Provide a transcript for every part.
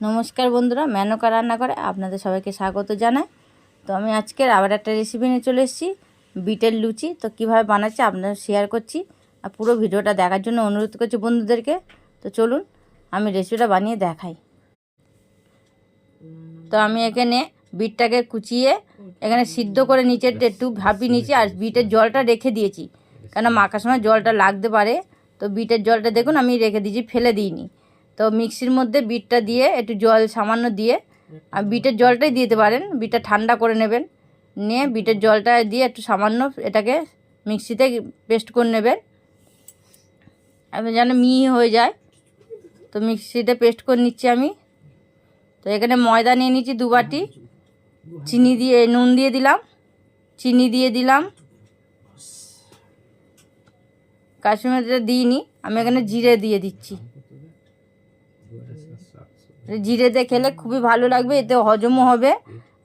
নমস্কার বন্ধুরা, মেনকা রান্না করে আপনাদের সবাইকে স্বাগত জানাই। তো আমি আজকের আবার একটা রেসিপি নিয়ে চলে এসেছি, বিটের লুচি। তো কীভাবে বানাচ্ছি আপনারা শেয়ার করছি আর পুরো ভিডিওটা দেখার জন্য অনুরোধ করছি বন্ধুদেরকে। তো চলুন, আমি রেসিপিটা বানিয়ে দেখাই। তো আমি এখানে বিটটাকে কুচিয়ে এখানে সিদ্ধ করে নিচে একটু ভাপি নিয়েছি আর বিটের জলটা রেখে দিয়েছি। কেন মাখার সময় জলটা লাগতে পারে। তো বিটের জলটা দেখুন, আমি রেখে দিয়েছি, ফেলে দিইনি। তো মিক্সির মধ্যে বিটটা দিয়ে, একটু জল সামান্য দিয়ে, আর বিটের জলটাই দিতে পারেন, বিটটা ঠান্ডা করে নেবেন। নিয়ে বিটের জলটা দিয়ে একটু সামান্য এটাকে মিক্সিতে পেস্ট করে নেবেন। যেন মিহি হয়ে যায়। তো মিক্সিতে পেস্ট করে নিচ্ছি আমি। তো এখানে ময়দা নিয়ে নিচ্ছি দু বাটি। চিনি দিয়ে, নুন দিয়ে দিলাম। চিনি দিয়ে দিলাম। কাশ্মীরটা দিইনি। আমি এখানে জিরে দিয়ে দিচ্ছি। জিরেতে খেলে খুবই ভালো লাগবে, এতে হজমও হবে।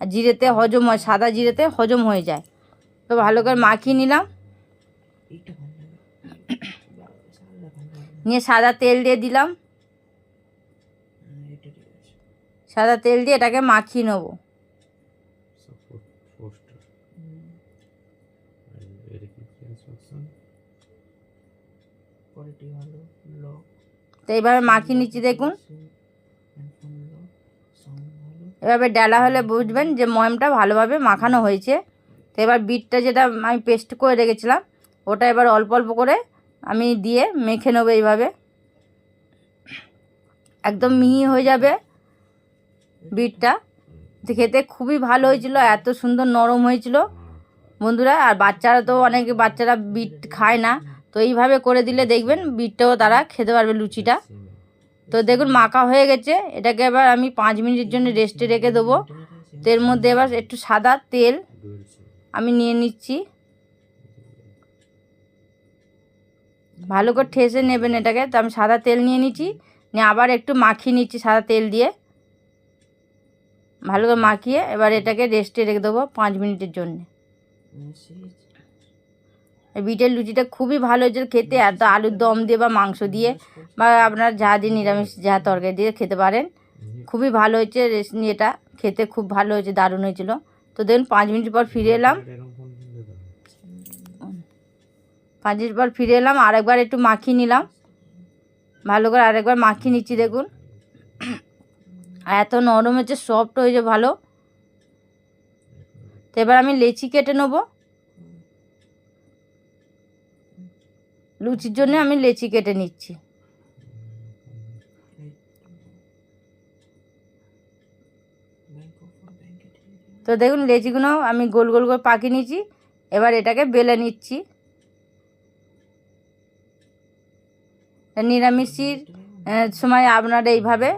আর জিরেতে হজম হয়, সাদা জিরেতে হজম হয়ে যায়। তো ভালো করে মাখিয়ে নিলাম। নিয়ে সাদা তেল দিয়ে দিলাম। সাদা তেল দিয়ে এটাকে মাখিয়ে নেব। তো এইভাবে মাখিয়ে নিচ্ছি, দেখুন। এভাবে ডালা হলে বুঝবেন যে ময়মটা ভালোভাবে মাখানো হয়েছে। তো এবার বিটটা যেটা আমি পেস্ট করে রেখেছিলাম, ওটা এবার অল্প অল্প করে আমি দিয়ে মেখে নেব এইভাবে। একদম মিহি হয়ে যাবে বিটটা। খেতে খুবই ভালো হয়েছিল, এত সুন্দর নরম হয়েছিল। বন্ধুরা, আর বাচ্চারা তো অনেক, বাচ্চারা বিট খায় না। তো এইভাবে করে দিলে দেখবেন বিটটাও তারা খেতে পারবে লুচিটা। তো দেখুন, মাখা হয়ে গেছে। এটাকে এবার আমি পাঁচ মিনিটের জন্য রেস্টে রেখে দেবো। তো এর মধ্যে এবার একটু সাদা তেল আমি নিয়ে নিচ্ছি। ভালো করে ঠেসে নেবেন এটাকে। তো আমি সাদা তেল নিয়ে নিচ্ছি। নিয়ে আবার একটু মাখিয়ে নিচ্ছি সাদা তেল দিয়ে। ভালো করে মাখিয়ে এবার এটাকে রেস্টে রেখে দেবো পাঁচ মিনিটের জন্য। বিটের লুচিটা খুবই ভালো হয়েছে খেতে এত আলুর দম দিয়ে বা মাংস দিয়ে বা আপনার যা দিয়ে নিরামিষ যা তরকারি দিয়ে খেতে পারেন। খুবই ভালো হয়েছে এটা খেতে খুব ভালো হয়েছে দারুণ হয়েছিল। তো দেখুন পাঁচ মিনিট পর ফিরে এলাম। পাঁচ মিনিট পর ফিরে এলাম আরেকবার একটু মাখিয়ে নিলাম। ভালো করে আরেকবার মাখিয়ে নিচ্ছি দেখুন। আর এত নরম হয়েছে সফট হয়েছে ভালো। তো এবার আমি লেচি কেটে নেব। লুচির জন্য আমি লেচি কেটে নিচ্ছি। তো দেখুন, লেচিগুলো আমি গোল গোল করে পাকিয়ে নিচ্ছি এবার এটাকে বেলে নিচ্ছি। নিরামিষির সময় আপনারা এইভাবে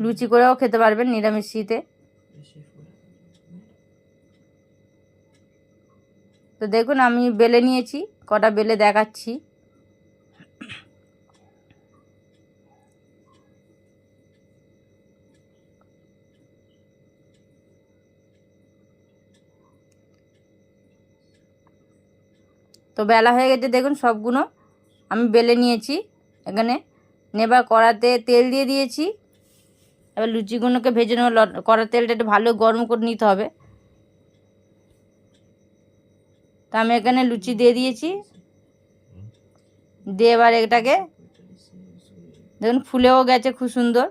লুচি করেও খেতে পারবেন নিরামিষিতে। তো দেখুন, আমি বেলে নিয়েছি, কটা বেলে দেখাচ্ছি। তো বেলা হয়ে গেছে দেখুন সবগুলো। আমি বেলে নিয়েছি, এখানে নেবার কড়াতে তেল দিয়ে দিয়েছি। এবার লুচিগুলোকে ভেজে নেব কড়ার তেলটা একটু ভালো গরম করে নিতে হবে। তো আমি এখানে লুচি দিয়ে দিয়েছি। দিয়ে এবার এটাকে দেখুন ফুলেও গেছে খুব সুন্দর।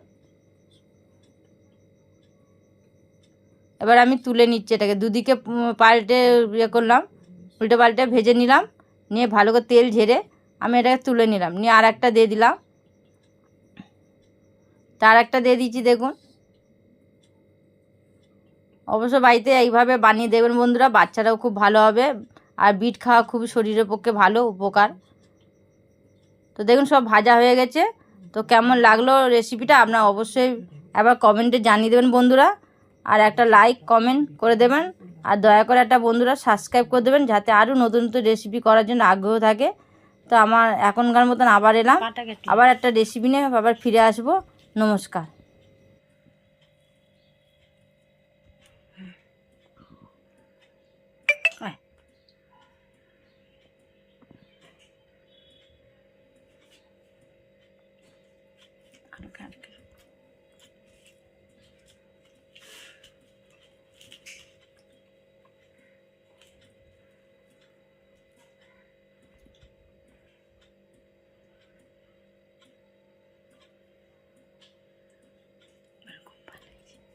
এবার আমি তুলে নিচ্ছি এটাকে, দুদিকে পাল্টে ইয়ে করলাম। উল্টে পাল্টে ভেজে নিলাম, নিয়ে ভালো করে তেল ঝেড়ে আমি এটাকে তুলে নিলাম। নিয়ে আর একটা দিয়ে দিলাম। তার একটা দিয়ে দিচ্ছি, দেখুন। অবশ্য বাড়িতে এইভাবে বানিয়ে দেবেন বন্ধুরা, বাচ্চারাও খুব ভালো হবে। আর বিট খাওয়া খুবই শরীরের পক্ষে ভালো, উপকার। তো দেখুন, সব ভাজা হয়ে গেছে। তো কেমন লাগল রেসিপিটা আপনারা অবশ্যই একবার কমেন্টে জানিয়ে দেবেন বন্ধুরা। আর একটা লাইক কমেন্ট করে দেবেন। আর দয়া করে একটা বন্ধুরা সাবস্ক্রাইব করে দেবেন যাতে আরও নতুন নতুন রেসিপি করার জন্য আগ্রহ থাকে। তো আমার এখনকার মতন আবার এলাম। আবার একটা রেসিপি নিয়ে আবার ফিরে আসব। নমস্কার।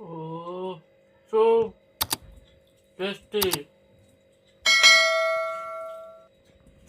Oh, so tasty.